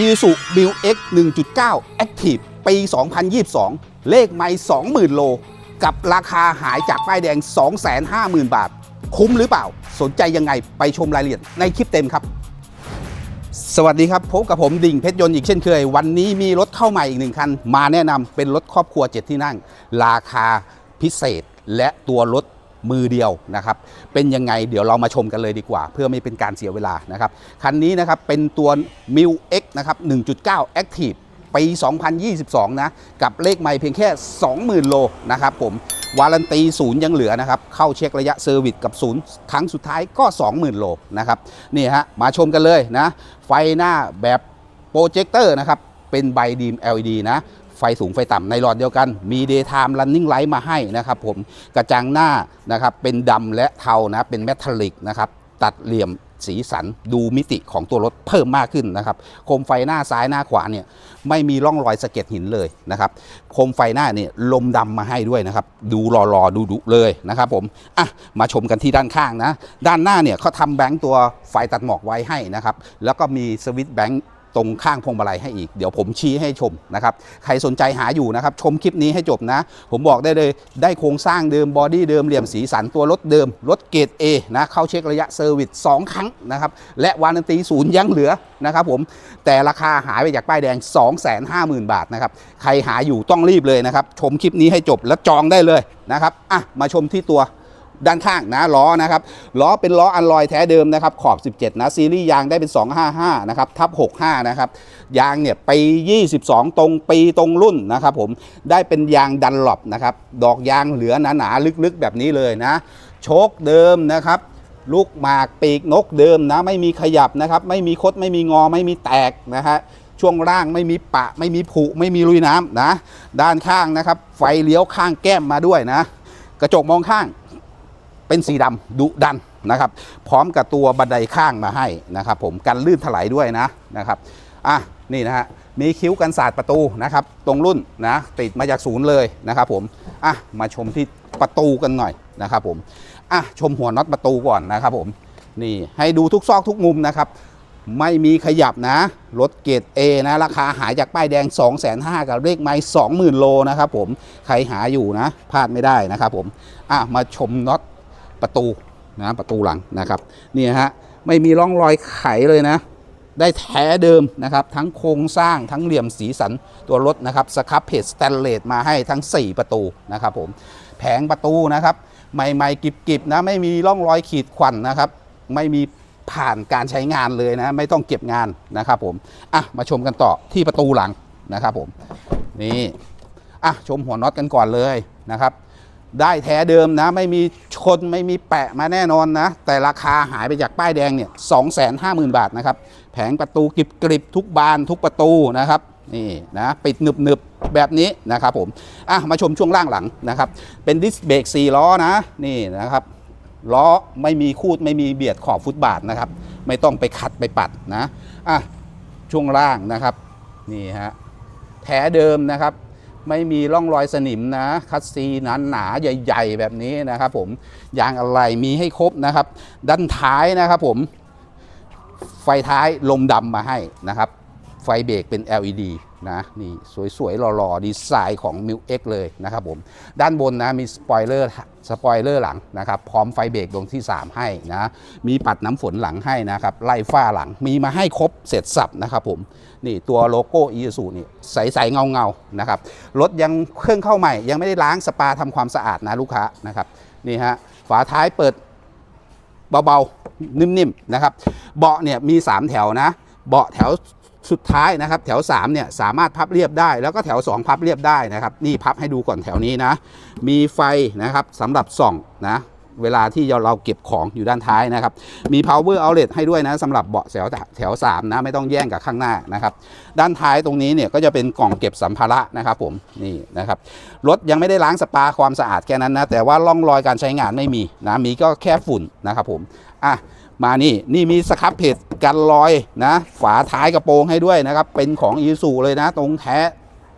i s u m i l X 1.9 Active ปี 2022 เลขไม่ 20,000 โล กับราคาหายจากป้ายแดง 250,000 บาท คุ้มหรือเปล่า สนใจยังไงไปชมรายละเอียดในคลิปเต็มครับ สวัสดีครับพบกับผมดิ่งเพชรยนต์อีกเช่นเคย วันนี้มีรถเข้าใหม่อีกหนึ่งคัน มาแนะนำเป็นรถครอบครัว 7 ที่นั่ง ราคาพิเศษและตัวรถมือเดียวนะครับ เป็นยังไงเดี๋ยวเรามาชมกันเลยดีกว่า เพื่อไม่เป็นการเสียเวลานะครับ คันนี้นะครับเป็นตัว m i l X นะครับ 1.9 Active ปี 2022 นะ กับเลขไม่เพียงแค่ 20,000 โลนะครับผม วารันตีศูนย์ยังเหลือนะครับ เข้าเช็คระยะเซอร์วิสกับศูนย์ครั้งสุดท้ายก็ 20,000 โลนะครับ นี่ฮะ มาชมกันเลยนะ ไฟหน้าแบบโปรเจคเตอร์นะครับ เป็นใบดีม LED นะ ไฟสูงไฟต่ำในหลอดเดียวกัน มี Daytime Running Light มาให้นะครับผม กระจังหน้านะครับ เป็นดำและเทานะ เป็นเมทัลลิกนะครับ ตัดเหลี่ยม สีสันดูมิติของตัวรถเพิ่มมากขึ้นนะครับโคมไฟหน้าซ้ายหน้าขวาเนี่ยไม่มีร่องรอยสะเก็ดหินเลยนะครับโคมไฟหน้าเนี่ยลมดำมาให้ด้วยนะครับดูรอๆดูดุเลยนะครับผมอะมาชมกันที่ด้านข้างนะด้านหน้าเนี่ยเขาทำแบงค์ตัวไฟตัดหมอกไว้ให้นะครับแล้วก็มีสวิตช์แบงค์ ตรงข้างพวงมาลัยให้อีก เดี๋ยวผมชี้ให้ชมนะครับใครสนใจหาอยู่นะครับชมคลิปนี้ให้จบนะ ผมบอกได้เลยได้โครงสร้างเดิมบอดี้เดิมเหลี่ยมสีสันตัวรถเดิม รถเกรด A นะเข้าเช็คระยะเซอร์วิส2ครั้งนะครับและวารันตีศูนย์ยังเหลือนะครับผมแต่ราคาหายไปจากป้ายแดง 250,000 บาทนะครับใครหาอยู่ต้องรีบเลยนะครับชมคลิปนี้ให้จบแล้วจองได้เลยนะครับอะมาชมที่ตัว ด้านข้างนะล้อนะครับล้อเป็นล้ออันลอยแท้เดิมนะครับขอบ 17 นะ ซีรีส์ยางได้เป็น 255 นะครับทับ 65 นะครับยางเนี่ยปี 22 ตรงปีตรงรุ่นนะครับผมได้เป็นยางดันหลบนะครับดอกยางเหลือหนาๆลึกๆ แบบนี้เลยนะโชคเดิมนะครับลูกหมากปีกนกเดิมนะไม่มีขยับนะครับไม่มีคดไม่มีงอไม่มีแตกนะฮะช่วงล่างไม่มีปะไม่มีผุไม่มีลุยน้ำนะ ด้านข้างนะครับ ไฟเลี้ยวข้างแก้มมาด้วยนะ กระจกมองข้าง เป็นสีดำดุดันนะครับ พร้อมกับตัวบันไดข้างมาให้นะครับ ผมกันลื่นถลายด้วยนะนะครับอะนี่นะฮะมีคิ้วกันศาสตร์ประตูนะครับ ตรงรุ่นนะติดมาจากศูนย์เลยนะครับ ผมอะมาชมที่ประตูกันหน่อยนะครับ ผมอะชมหัวน็อตประตูก่อนนะครับ ผมนี่ให้ดูทุกซอกทุกมุมนะครับ ไม่มีขยับนะรถเกรด A นะราคาหายจากป้ายแดง 2 5 0 0 0กับเลขไม้20,000 โลนะครับ ผมใครหาอยู่นะพลาดไม่ได้นะครับ ผมอะมาชมน็อต ประตูนะประตูหลังนะครับนี่ฮะไม่มีร่องรอยไขเลยนะ ได้แท้เดิมนะครับ ทั้งโครงสร้างทั้งเหลี่ยมสีสันตัวรถนะครับสครับเพจสแตนเลสมาให้ทั้ง 4 ประตูนะครับผมแผงประตูนะครับใหม่ๆกิบๆนะไม่มีร่องรอยขีดข่วนนะครับ ไม่มีผ่านการใช้งานเลยนะ ไม่ต้องเก็บงานนะครับผมอะมาชมกันต่อที่ประตูหลังนะครับผมนี่อะชมหัวน็อตกันก่อนเลยนะครับ ได้แท้เดิมนะ ไม่มีชนไม่มีแปะมาแน่นอนนะ แต่ราคาหายไปจากป้ายแดงเนี่ยสองแสนห้าหมื่นบาทนะครับ แผงประตูกริบกริบทุกบานทุกประตูนะครับนี่นะปิดหนึบหนึบแบบนี้นะครับผมอะมาชมช่วงล่างหลังนะครับ เป็นดิสเบรก4ล้อนะนี่นะครับล้อไม่มีคูดไม่มีเบียดขอบฟุตบาทนะครับ ไม่ต้องไปขัดไปปัดนะอะช่วงล่างนะครับนี่ฮะแท้เดิมนะครับ ไม่มีร่องรอยสนิมนะคัสซีหนาหนาใหญ่ ๆ แบบนี้นะครับผมยางอะไรมีให้ครบนะครับ ด้านท้ายนะครับผม ไฟท้ายลมดำมาให้นะครับ ไฟเบรกเป็น LED นะนี่สวยๆหล่อๆดีไซน์ของ m i l X เลยนะครับผมด้านบนนะมีสปอยเลอร์สปอยเลอร์หลังนะครับพร้อมไฟเบรกดวงที่ 3 ให้นะมีปัดน้ำฝนหลังให้นะครับไล่ฝ้าหลังมีมาให้ครบเสร็จสับนะครับผมนี่ตัวโลโก้ i s u นี่ใสๆเงาๆนะครับรถยังเครื่องเข้าใหม่ ยังไม่ได้ล้างสปาทำความสะอาดนะลูกค้านะครับนี่ฮะฝาท้ายเปิดเบาๆนิ่มๆนะครับเบาะเนี่ยมี 3 แถวนะ เบาะแถว สุดท้ายนะครับแถว3เนี่ยสามารถพับเรียบได้ แล้วก็แถว 2 พับเรียบได้นะครับนี่พับให้ดูก่อนแถวนี้นะ มีไฟนะครับสำหรับส่องนะเวลาที่เราเก็บของอยู่ด้านท้ายนะครับ มี power outlet ให้ด้วยนะสำหรับเบาะแถวแถว3นะไม่ต้องแย่งกับข้างหน้านะครับ ด้านท้ายตรงนี้เนี่ยก็จะเป็นกล่องเก็บสัมภาระนะครับผมนี่นะครับรถยังไม่ได้ล้างสปาความสะอาดแค่นั้นนะแต่ว่าร่องรอยการใช้งานไม่มีนะมีก็แค่ฝุ่นนะครับผมอะ มานี่นี่มีสครับเพจกันรอยนะ ฝาท้ายกระโปรงให้ด้วยนะครับ เป็นของอีซูเลยนะ ตรงแท้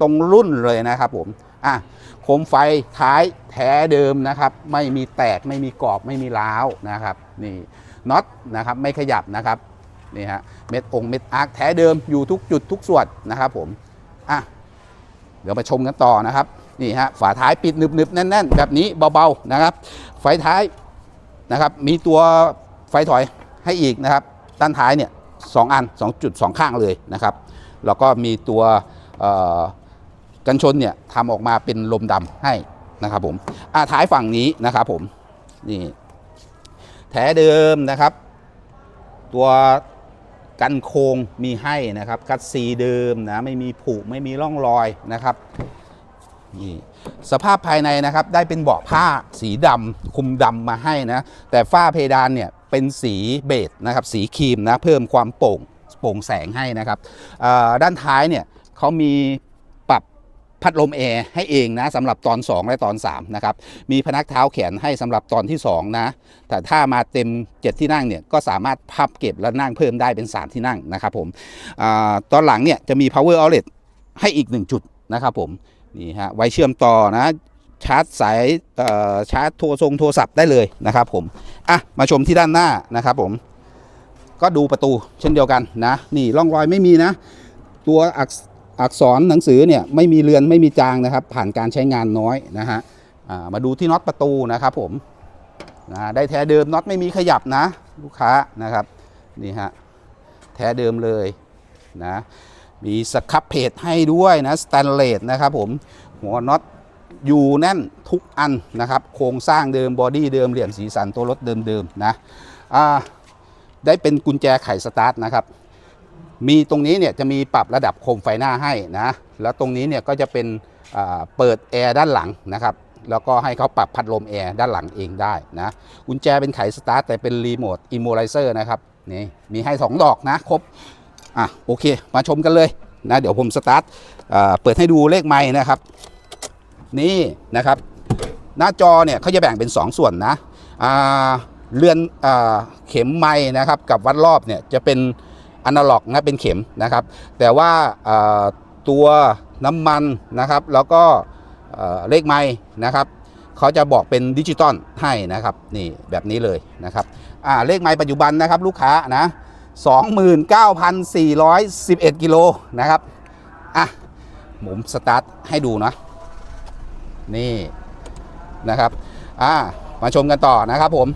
ตรงรุ่นเลยนะครับผมอะโคมไฟท้ายแท้เดิมนะครับ ไม่มีแตกไม่มีกรอบไม่มีร้าวนะครับนี่น็อตนะครับไม่ขยับนะครับนี่ฮะเม็ดองเม็ดอาร์คแท้เดิมอยู่ทุกจุดทุกส่วนนะครับผมอะเดี๋ยวมาชมกันต่อนะครับนี่ฮะฝาท้ายปิดหนึบๆแน่น ๆ แบบนี้เบาๆนะครับ ไฟท้ายนะครับ มีตัว ถอยให้อีกนะครับ ด้านท้ายเนี่ยสองอัน2จุด2ข้างเลยนะครับ แล้วก็มีตัวกันชนเนี่ยทำออกมาเป็นลมดำให้นะครับผมอาท้ายฝั่งนี้นะครับผมนี่แท้เดิมนะครับ ตัวกันโครงมีให้นะครับ คัดซีเดิมนะไม่มีผุไม่มีร่องรอยนะครับนี่สภาพภายในนะครับได้เป็นเบาะผ้าสีดำคุมดำมาให้นะ แต่ฝ้าเพดานเนี่ย เป็นสีเบจนะครับสีครีมนะเพิ่มความโปร่งโปร่งแสงให้นะครับด้านท้ายเนี่ยเขามีปรับพัดลมแอร์ให้เองนะสำหรับตอน 2 และตอน 3 นะครับ มีพนักเท้าแขนให้สำหรับตอนที่ 2 นะ แต่ถ้ามาเต็ม 7 ที่นั่งเนี่ยก็สามารถพับเก็บและนั่งเพิ่มได้เป็น 3 ที่นั่งนะครับผมอตอนหลังเนี่ยจะมี power outlet ให้อีก 1 จุดนะครับผมนี่ฮะไว้เชื่อมต่อนะ ชาร์จสายชาร์จโทรทรงโทรศัพท์ได้เลยนะครับผมอะมาชมที่ด้านหน้านะครับผมก็ดูประตูเช่นเดียวกันนะนี่ร่องรอยไม่มีนะ ตัวอักษอักษรหนังสือเนี่ยไม่มีเรือนไม่มีจางนะครับ ผ่านการใช้งานน้อยนะฮะมาดูที่น็อตประตูนะครับผมนะได้แท้เดิมน็อตไม่มีขยับนะ ลูกค้านะครับนี่ฮะแท้เดิมเลยนะมีสครับเพจให้ด้วยนะสแตนเลสนะครับผมหัวน็อต อยู่แน่นทุกอันนะครับ โครงสร้างเดิมบอดี้เดิมเหลี่ยมสีสันตัวรถเดิมๆนะได้เป็นกุญแจไขสตาร์ทนะครับ มีตรงนี้เนี่ยจะมีปรับระดับโคมไฟหน้าให้นะแล้วตรงนี้เนี่ยก็จะเป็นเปิดแอร์ด้านหลังนะครับแล้วก็ให้เขาปรับพัดลมแอร์ด้านหลังเองได้นะกุญแจเป็นไขสตาร์ทแต่เป็นรีโมทอิโมไลเซอร์นะครับนี่มีให้ 2 ดอกนะครบอะโอเค มาชมกันเลยนะเดี๋ยวผมสตาร์ทเปิดให้ดูเลขไม้นะครับ นี่นะครับหน้าจอเนี่ยเขาจะแบ่งเป็น 2 ส่วนนะเรือนอเข็มไม้นะครับกับวัดรอบเนี่ยจะเป็นอนาล็อกนะเป็นเข็มนะครับ แต่ว่าตัวน้ำมันนะครับ แล้วก็เลขไม้นะครับเขาจะบอกเป็นดิจิตอลให้นะครับนี่แบบนี้เลยนะครับเลขไม้ปัจจุบันนะครับลูกค้านะ29,411 กิโลนะครับอะผมสตาร์ทให้ดูนะ นี่นะครับอ่ามาชมกันต่อนะครับผม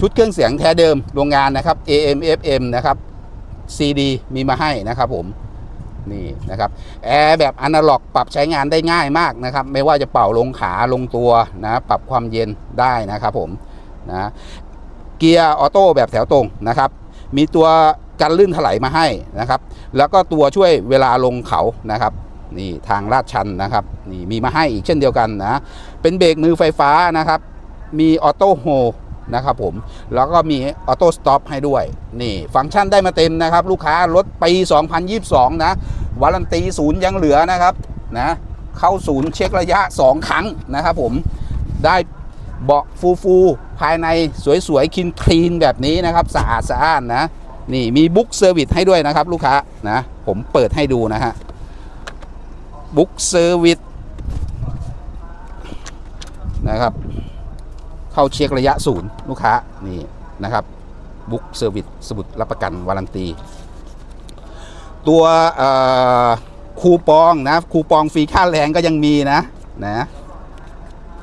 ชุดเครื่องเสียงแท้เดิมโรงงานนะครับ AM FM นะครับ CD มีมาให้นะครับผมนี่นะครับแอร์แบบอนาล็อกปรับใช้งานได้ง่ายมากนะครับ ไม่ว่าจะเป่าลงขาลงตัวนะปรับความเย็นได้นะครับผมนะเกียร์ออโต้แบบแถวตรงนะครับ มีตัวกันลื่นถลายมาให้นะครับ แล้วก็ตัวช่วยเวลาลงเขานะครับ นี่ทางลาดชันนะครับนี่มีมาให้อีกเช่นเดียวกันนะเป็นเบรกมือไฟฟ้านะครับ มีออโต้โฮนะครับผมแล้วก็มีออโต้สต็อปให้ด้วยนี่ฟังก์ชันได้มาเต็มนะครับ ลูกค้ารถปี 2022 นะวารันตีศูนย์ยังเหลือนะครับนะเข้าศูนย์เช็คระยะ 2 ครั้งนะครับผมได้เบาะฟูฟูภายในสวยๆคินคลีนแบบนี้นะครับ สะอาดสะอ้านนะ นี่มีบุ๊กเซอร์วิสให้ด้วยนะครับ ลูกค้านะ ผมเปิดให้ดูนะฮะ บุ๊กเซอร์วิสนะครับ เข้าเช็คระยะศูนย์ลูกค้านี่นะครับบุ๊กเซอร์วิสสมุดรับประกันวารันตี ตัวคูปองนะคูปองฟรีค่าแรงก็ยังมีนะนะ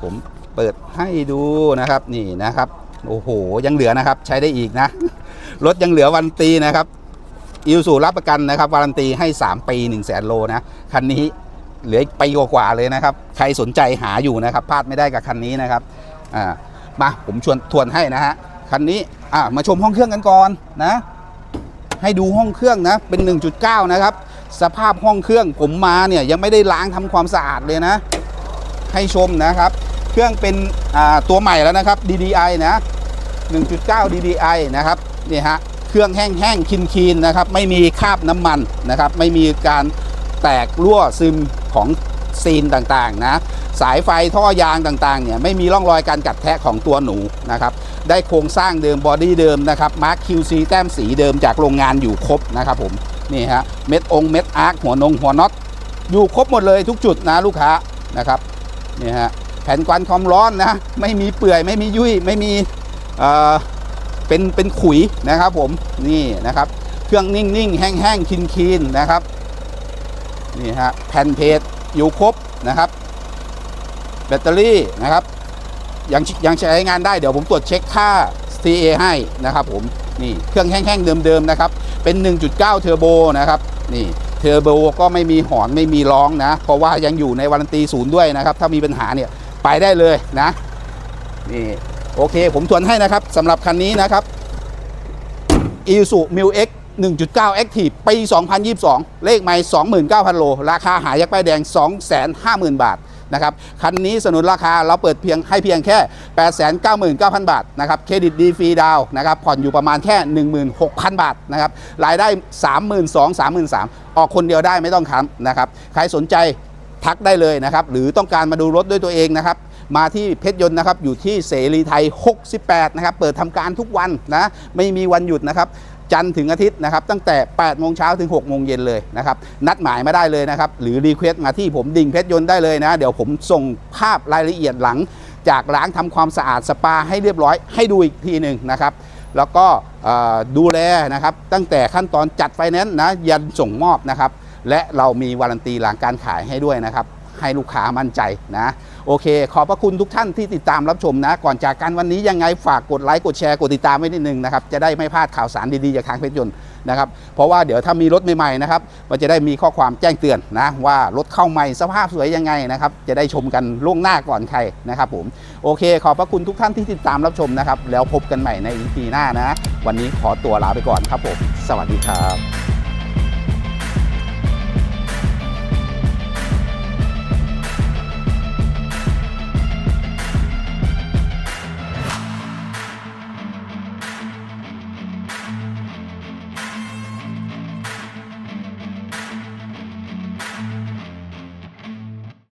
ผมเปิดให้ดูนะครับนี่นะครับโอ้โหยังเหลือนะครับใช้ได้อีกนะรถยังเหลือวันตีนะครับอิวสูรับประกันนะครับวารันตีให้ 3 ปี1 0 0 0 0แสนโลนะคันนี้ เหลืออีกปีกว่าเลยนะครับ ใครสนใจหาอยู่นะครับพลาดไม่ได้กับคันนี้นะครับอ่ามาผมชวนทวนให้นะฮะคันนี้อ่ามาชมห้องเครื่องกันก่อนนะ ให้ดูห้องเครื่องนะเป็น 1.9 นะครับ สภาพห้องเครื่องผมมาเนี่ยยังไม่ได้ล้างทำความสะอาดเลยนะ ให้ชมนะครับ เครื่องเป็นอ่าตัวใหม่แล้วนะครับ DDI นะ 1.9 DDI นะครับนี่ฮะเครื่องแห้งๆคินๆนะครับ ไม่มีคราบน้ำมันนะครับ ไม่มีการแตกรั่วซึม ของซีนต่างๆนะสายไฟท่อยางต่างๆเนี่ยไม่มีร่องรอยการกัดแทะของตัวหนูนะครับได้โครงสร้างเดิมบอดี้เดิมนะครับมาร์ค QC แต้มสีเดิมจากโรงงานอยู่ครบนะครับผมนี่ฮะเม็ดองเม็ดอาร์คหัวนงหัวน็อตอยู่ครบหมดเลยทุกจุดนะลูกค้านะครับนี่ฮะแผ่นควันความร้อนนะไม่มีเปื่อยไม่มียุ่ยไม่มีเอ่อเป็นเป็นขุยนะครับผมนี่นะครับเครื่องนิ่งๆแห้งๆคินๆนะครับ นี่ฮะแผ่นเพจอยู่ครบนะครับ แบตเตอรี่นะครับยังยังใช้งานได้เดี๋ยวผมตรวจเช็คค่า CA ให้นะครับผมนี่เครื่องแห้งๆเดิมๆนะครับ เป็น 1.9 เทอร์โบนะครับนี่เทอร์โบก็ไม่มีหอนไม่มีร้องนะ เพราะว่ายังอยู่ในวารันตีศูนย์ด้วยนะครับ ถ้ามีปัญหาเนี่ยไปได้เลยนะนี่โอเคผมทวนให้นะครับสำหรับคันนี้นะครับ i s u m i l X 1.9 Active ปี 2022 เลขไม่ 29,000 โล ราคาหายักป้ายแดง 250,000 บาทนะครับคันนี้สนุนราคาเราเปิดเพียงให้เพียงแค่ 899,000 บาทนะครับเครดิตดีฟรีดาวน์นะครับผ่อนอยู่ประมาณแค่ 16,000 บาทนะครับรายได้ 32,000 33,000 ออกคนเดียวได้ไม่ต้องค้ำนะครับใครสนใจทักได้เลยนะครับหรือต้องการมาดูรถด้วยตัวเองนะครับมาที่เพชรยนต์นะครับอยู่ที่เสรีไทย 68 นะครับ เปิดทำการทุกวันนะ ไม่มีวันหยุดนะครับ จันทร์ถึงอาทิตย์นะครับตั้งแต่8โมงเช้าถึง6โมงเย็นเลยนะครับนัดหมายมาได้เลยนะครับหรือรีเควสต์มาที่ผมดิ่งเพชรยนต์ได้เลยนะ เดี๋ยวผมส่งภาพรายละเอียดหลัง จากล้างทำความสะอาดสปาให้เรียบร้อยให้ดูอีกทีหนึ่งนะครับแล้วก็ดูแลนะครับตั้งแต่ขั้นตอนจัดไฟแนนซ์นะยันส่งมอบนะครับและเรามีวารันตีหลังการขายให้ด้วยนะครับ ให้ลูกค้ามั่นใจนะ โอเค ขอบพระคุณทุกท่านที่ติดตามรับชมนะ ก่อนจากกันวันนี้ยังไงฝากกดไลค์กดแชร์กดติดตามไว้นิดนึงนะครับ จะได้ไม่พลาดข่าวสารดีๆจากทางเพชรยนต์นะครับ เพราะว่าเดี๋ยวถ้ามีรถใหม่ๆนะครับมันจะได้มีข้อความแจ้งเตือนนะ ว่ารถเข้าใหม่สภาพสวยยังไงนะครับ จะได้ชมกันล่วงหน้าก่อนใครนะครับผมโอเค ขอบพระคุณทุกท่านที่ติดตามรับชมนะครับ แล้วพบกันใหม่ใน EP หน้านะ วันนี้ขอตัวลาไปก่อนครับผม สวัสดีครับ